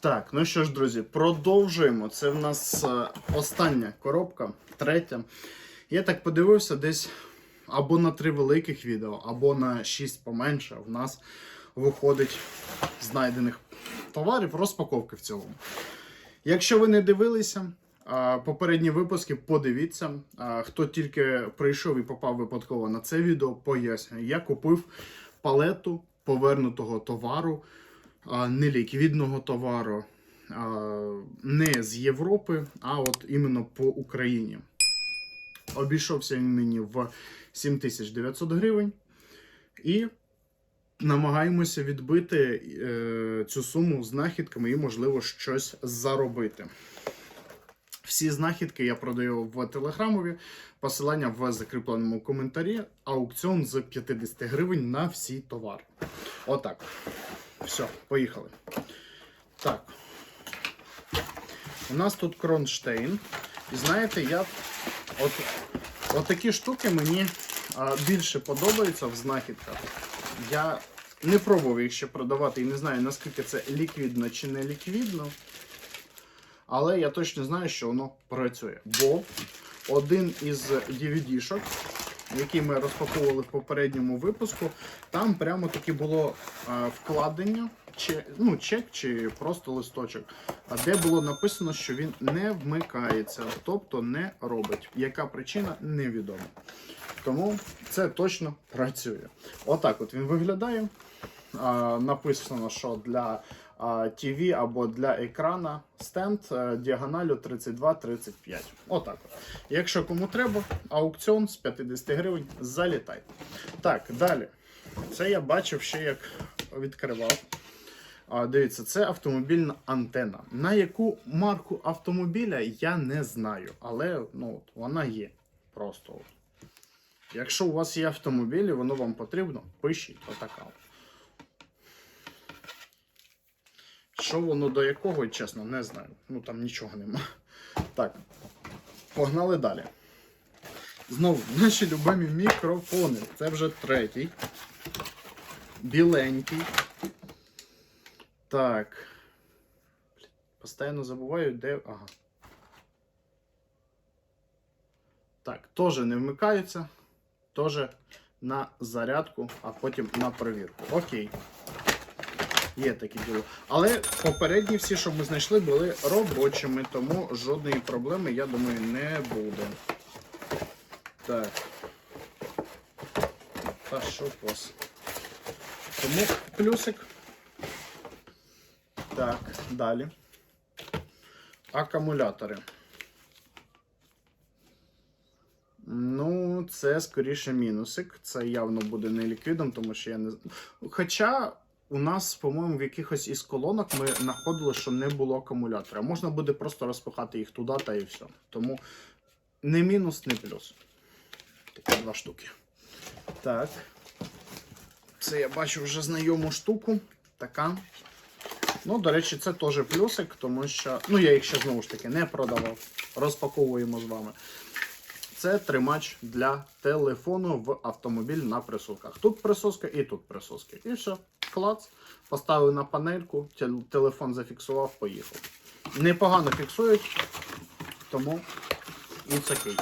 Так, ну що ж, друзі, продовжуємо. Це в нас е, остання коробка, третя. Я так подивився, десь або на три великих відео, або на шість поменше. В нас виходить знайдених товарів, розпаковки в цілому. Якщо ви не дивилися, попередні випуски подивіться. Хто тільки прийшов і попав випадково на це відео, пояснюю. Я купив палету повернутого товару, а, неліквідного товару, не з Європи, а от іменно по Україні. Обійшовся він мені в 7900 гривень. І намагаємося відбити е, цю суму знахідками і, можливо, щось заробити. Всі знахідки я продаю в телеграмові. Посилання в закріпленому коментарі. Аукціон з 50 гривень на всі товари. Отак. Все, поїхали. Так. У нас тут кронштейн. І знаєте, я от, от такі штуки мені а, більше подобаються в знахідках. Я не пробував їх ще продавати і не знаю, наскільки це ліквідно чи не ліквідно. Але я точно знаю, що воно працює. Бо один із DVD-шок, який ми розпаковували в попередньому випуску, там прямо таки було е, вкладення, чи, ну, чек чи просто листочок, де було написано, що він не вмикається, тобто не робить. Яка причина невідома. Тому це точно працює. Отак от він виглядає. А, написано, що для TV або для екрана стенд е, діагоналю 32-35. Отак. Якщо кому треба, аукціон з 50 гривень залітайте. Так, далі. Це я бачив ще як відкривав. Дивіться, це автомобільна антена. На яку марку автомобіля я не знаю, але ну, вона є. Просто. Якщо у вас є автомобіль і воно вам потрібно, пишіть отака. от. Що воно до якого, чесно, не знаю. Ну там нічого нема. Так, погнали далі. Знову, наші любимі мікрофони. Це вже третій. Біленький. Так. Постійно забуваю, де. Ага. Так, теж не вмикаються. Теж на зарядку, а потім на перевірку. Окей. Є такі діло. Але попередні всі, що ми знайшли, були робочими, тому жодної проблеми, я думаю, не буде. Так. Та що у? Тому плюсик. Так, далі. Акумулятори. Ну, це скоріше мінусик. Це явно буде не ліквідом, тому що я не. Хоча у нас, по-моєму, в якихось із колонок ми знаходили, що не було акумулятора. Можна буде просто розпихати їх туди та і все. Тому не мінус, не плюс. Такі два штуки. Так. Це я бачу вже знайому штуку. Така. Ну, до речі, це теж плюсик, тому що. Ну, я їх ще знову ж таки не продавав. Розпаковуємо з вами. Це тримач для телефону в автомобіль на присосках. Тут присоска і тут присоски. І все, клац. Поставив на панельку, телефон зафіксував, поїхав. Непогано фіксують, тому it's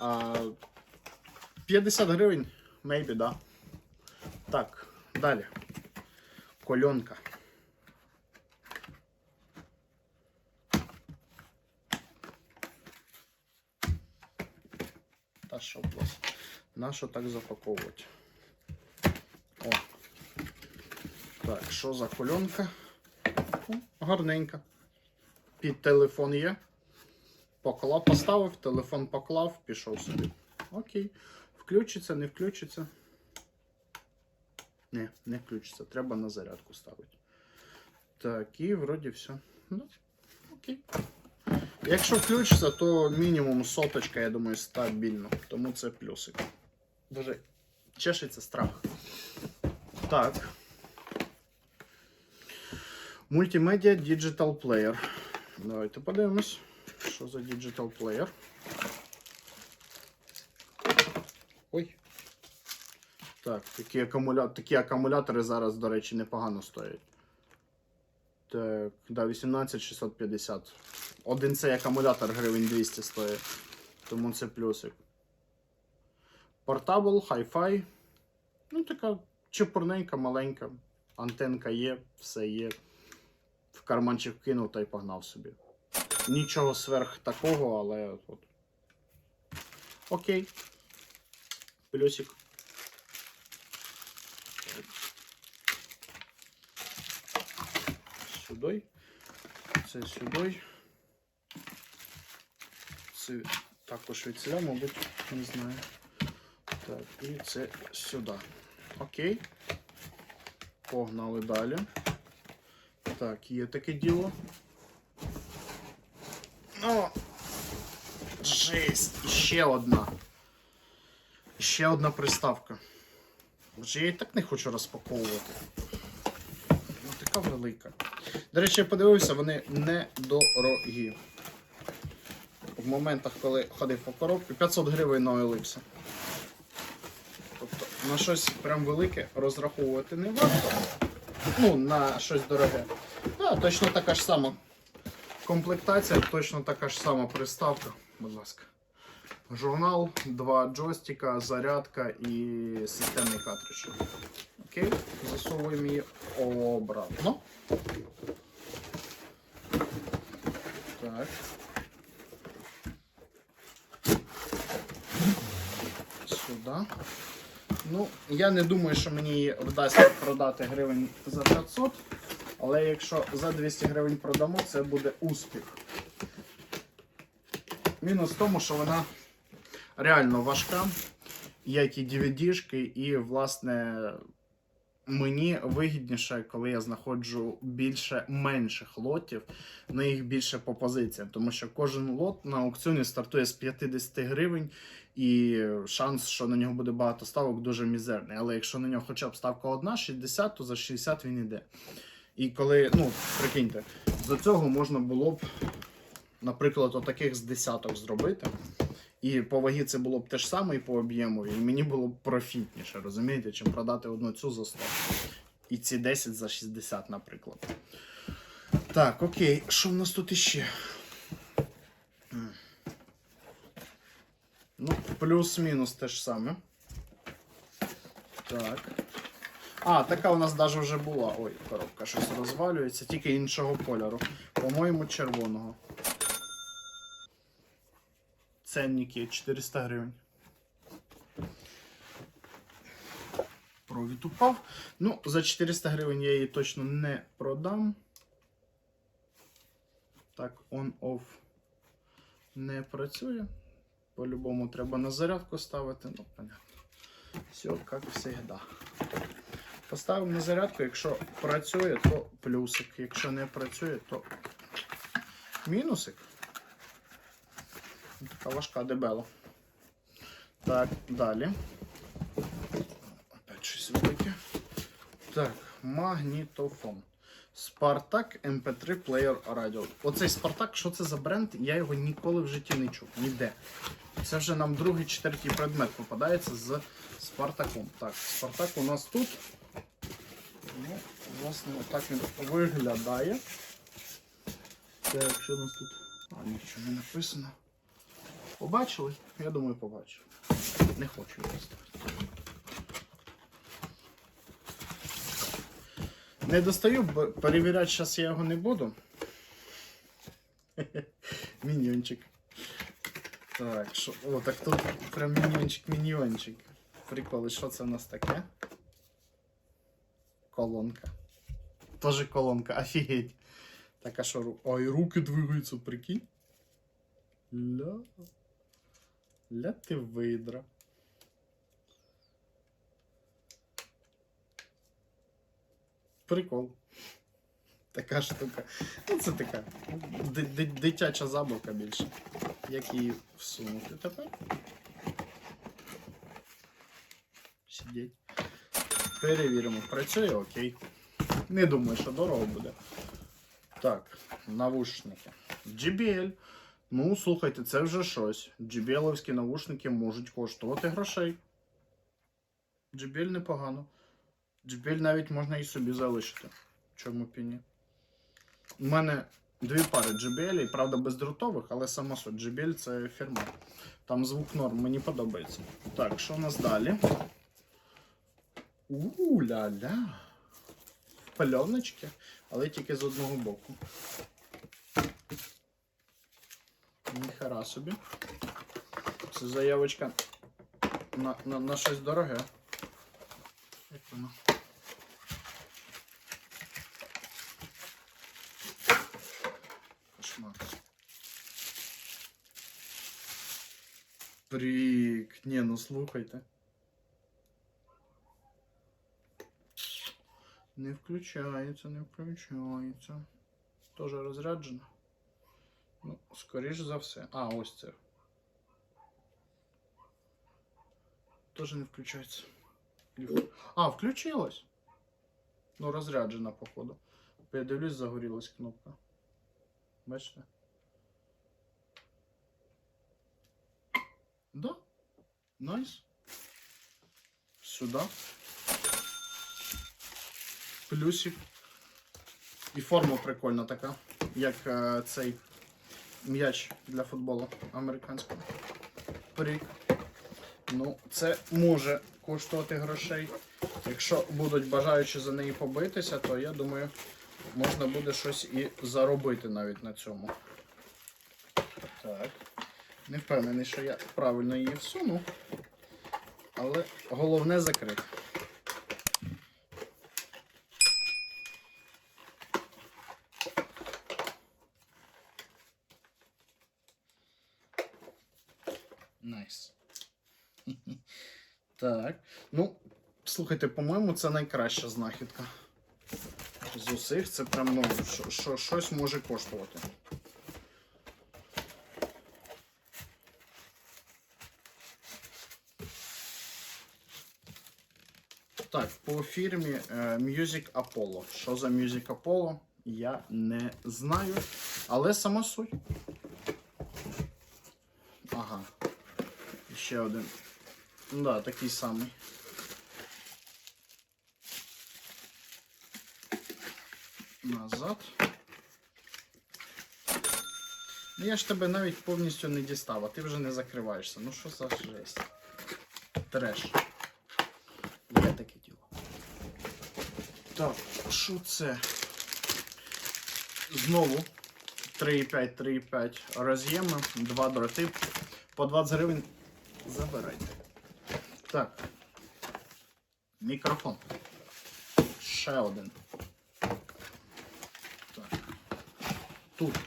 okay. 50 гривень, maybe, да. Так, далі. Кольонка. Та що вас? Нащо так запаковувати? О. Так, що за кольонка? Гарненька. Під телефон є. Поклав, поставив, телефон поклав, пішов собі. Окей. Включиться, не включиться. Не, не включиться. Треба на зарядку ставити. Так, і вроді все. Ну, окей. Якщо включиться, то мінімум соточка, я думаю, стабільно. Тому це плюсик. Дуже чешеться страх. Так. Мультимедіа Digital Player. Давайте подивимось, що за Digital Player. Ой. Так, такі, акумуля... такі акумулятори зараз, до речі, непогано стоять. Так, да, 18650. Один цей акумулятор гривень 200 стоїть. Тому це плюсик. Портабл, Hi-Fi. Ну, така чепурненька, маленька. Антенка є, все є. В карманчик кинув та й погнав собі. Нічого сверх такого, але от. Окей. Плюсик. Сюди. Це сюди. Це також від ціля, мабуть, не знаю. Так, і це сюди. Окей. Погнали далі. Так, є таке діло. О! Жесть! Ще одна. Ще одна приставка. Вже я і так не хочу розпаковувати. Ну, така велика. До речі, я подивився, вони недорогі. В моментах, коли ходив по коробці, 500 гривень на OLX. Тобто на щось прям велике розраховувати не варто. Ну, на щось дороге. Так, точно така ж сама комплектація, точно така ж сама приставка. Будь ласка. Журнал, два джойстика, зарядка і системний картридж. Окей, засовуємо її обратно. Так. Сюди. Ну, я не думаю, що мені вдасться продати гривень за 500, але якщо за 200 гривень продамо, це буде успіх. Мінус в тому, що вона реально важка, як і DVD-шки, і, власне, мені вигідніше, коли я знаходжу більше менших лотів, на їх більше по позиціям, тому що кожен лот на аукціоні стартує з 50 гривень, і шанс, що на нього буде багато ставок, дуже мізерний. Але якщо на нього хоча б ставка одна, 60, то за 60 він іде. І коли, ну, прикиньте, до цього можна було б, наприклад, отаких з десяток зробити. І по вагі це було б те ж саме і по об'єму, і мені було б профітніше, розумієте, чим продати одну цю за 100. І ці 10 за 60, наприклад. Так, окей, що в нас тут іще? Ну, плюс-мінус те ж саме. Так. А, така у нас навіть вже була. Ой, коробка щось розвалюється, тільки іншого кольору. По-моєму, червоного. Ценники 400 гривень. Провід упав. Ну, за 400 гривень я її точно не продам. Так, on-off не працює. По-любому треба на зарядку ставити. Ну, понятно. Все як завжди. Поставимо на зарядку, якщо працює, то плюсик. Якщо не працює, то мінусик. Така важка дебела. Так, далі. Опять щось велике. Так, магнітофон. Спартак MP3 Player Radio. Оцей Спартак, що це за бренд? Я його ніколи в житті не чув. Ніде. Це вже нам другий, четвертий предмет попадається з Спартаком. Так, Спартак у нас тут. Власне, отак він виглядає. Так, що у нас тут? А, нічого не написано. Побачили? Я думаю, побачив. Не хочу його ставити. Не достаю, бо перевіряти зараз я його не буду. Міньйончик. Так, що. О, так тут прям міньйончик-міньйончик. Приколи, що це у нас таке? Колонка. Тоже колонка, офігеть. Так, а що Ой, руки двигаються, прикинь. Ля. Ля ти видра. Прикол. Така штука. Ну, це така ди- ди- дитяча забавка більше. Як її всунути тепер? Сидіть. Перевіримо. Працює окей. Не думаю, що дорого буде. Так, навушники. JBL. Ну, слухайте, це вже щось. JBL-овські навушники можуть коштувати грошей. JBL непогано. JBL навіть можна і собі залишити. Чому б і ні? У мене дві пари JBL, правда, бездротових, але само суть JBL це фірма. Там звук норм, мені подобається. Так, що у нас далі? У-ля-ля. Пальоночки, але тільки з одного боку. Ніхера собі. Це заявочка на, на, на щось дороге. Як воно? Кошмар. Прик. Не, ну слухайте. Не включається, не включається. Тоже розряджено. Ну, скоріш за все. А, ось це. Тоже не включається. А, включилось. Ну, розряджена, походу. Я дивлюсь, загорілась кнопка. Бачите? Да. Найс. Сюда. Плюсик. І форма прикольна така, як е, цей м'яч для футболу американського. Прик. Ну, це може коштувати грошей. Якщо будуть бажаючі за неї побитися, то я думаю, можна буде щось і заробити навіть на цьому. Так. Не впевнений, що я правильно її всуну. Але головне закрити. Найс. Так. Ну, слухайте, по-моєму, це найкраща знахідка. З усіх це прям ну, що, що, щось може коштувати. Так, по фірмі е, Music Apollo. Що за Music Apollo? Я не знаю. Але сама суть. Ага. Ще один. Ну Да, такий самий. Назад. Ну, Я ж тебе навіть повністю не дістав, а ти вже не закриваєшся. Ну що за жесть? Треш. Є таке діло. Так, що це? Знову 3,5, 3,5 роз'єми, два дроти. По 20 гривень забирайте. Так. Мікрофон. Ще один. Так. Тут.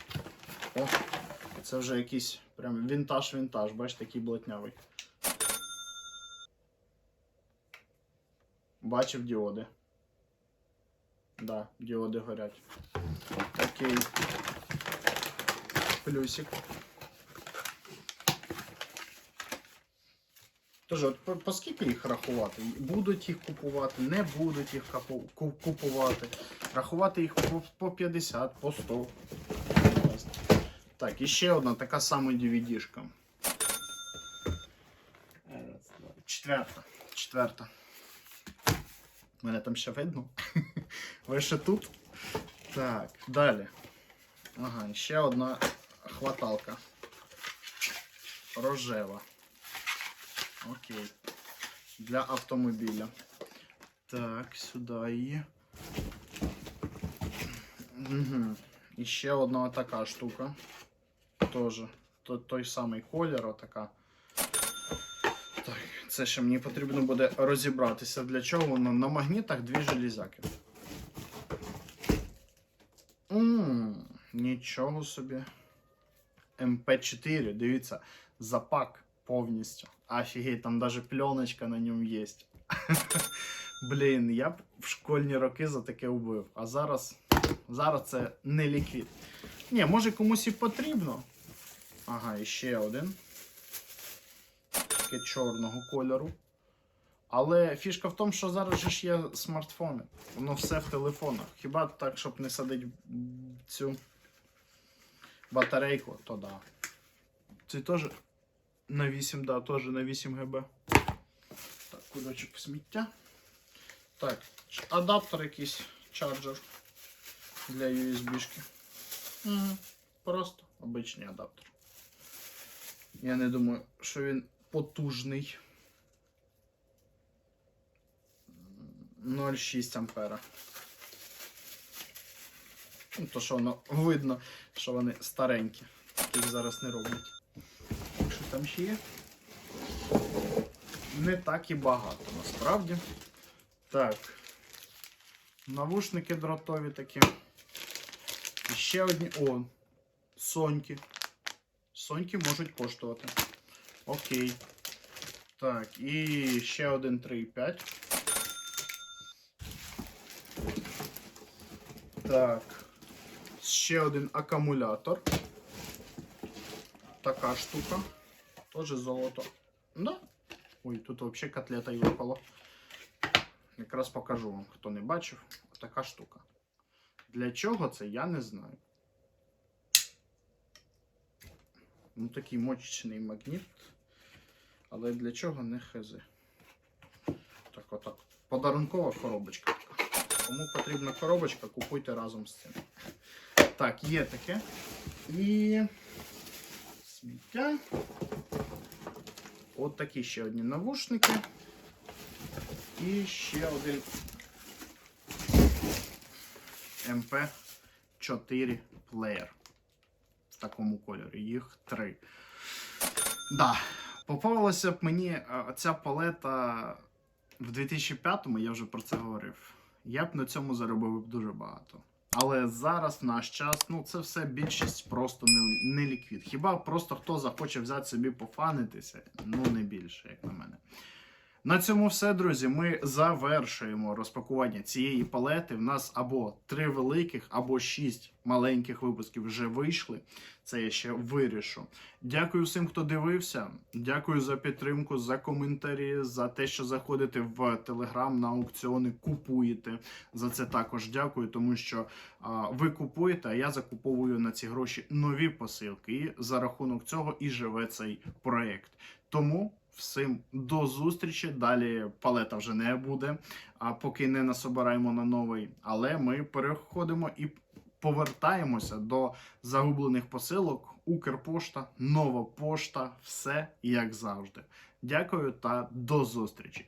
О, це вже якийсь прям вінтаж-вінтаж, бачите, такий блатнявий. Бачив діоди. Да, діоди горять. Окей. Плюсик. Тож, от по, по скільки їх рахувати? Будуть їх купувати, не будуть їх купувати. Рахувати їх по 50, по 100. Так, і ще одна така сама DVD-шка. Четверта. Четверта. Мене там ще видно. Ви ще тут? Так, далі. Ага, і ще одна хваталка. Рожева. Окей. Для автомобіля. Так, сюди її. Угу. І ще одна така штука. То- Той самий колір, отака. Так, це ще мені потрібно буде розібратися. Для чого воно на магнітах дві железяки. Ммм, нічого собі. МП4, дивіться, запак повністю. Офігеть, там даже пленочка на ньому є. Блін, я б в школьні роки за таке убив. А зараз, зараз це не ліквід. Ні, може комусь і потрібно. Ага, і ще один. Таке чорного кольору. Але фішка в тому, що зараз ж є смартфони. Воно все в телефонах. Хіба так, щоб не садити цю батарейку, то да. Це теж на 8, да, теж на 8 ГБ. Так, кудочок сміття. Так, адаптер якийсь чарджер для USB-шки. Угу. Просто обичний адаптер. Я не думаю, що він потужний. 0,6 ампера. Ну, то що воно видно, що вони старенькі. Їх зараз не роблять. Що там ще є? Не так і багато насправді. Так. Навушники дротові такі. І ще одні. О, Соньки. Соньки можуть коштувати. Окей. Так, і ще один 3,5. Так. Ще один акумулятор. Така штука. Тоже золото. Да. Ой, тут взагалі котлета й випало. Якраз покажу вам, хто не бачив. Така штука. Для чого це, я не знаю. Ну, такий мочечний магніт. Але для чого не хз. Так, отак. Подарункова коробочка. Кому потрібна коробочка, купуйте разом з цим. Так, є таке. І сміття. От такі ще одні навушники. І ще один MP4 плеєр. В такому кольорі. Їх три. Да. Попалася б мені е, ця палета в 2005-му, я вже про це говорив. Я б на цьому заробив дуже багато. Але зараз, в наш час, ну це все більшість просто не, не ліквід. Хіба просто хто захоче взяти собі пофанитися, ну не більше, як на мене. На цьому все, друзі. Ми завершуємо розпакування цієї палети. В нас або три великих, або шість маленьких випусків вже вийшли. Це я ще вирішу. Дякую всім, хто дивився. Дякую за підтримку, за коментарі, за те, що заходите в телеграм на аукціони, купуєте. За це також дякую, тому що а, ви купуєте, а я закуповую на ці гроші нові посилки. І за рахунок цього і живе цей проект. Тому всім до зустрічі. Далі палета вже не буде, а поки не насобираємо на новий. Але ми переходимо і повертаємося до загублених посилок. Укрпошта, нова пошта, все як завжди. Дякую та до зустрічі.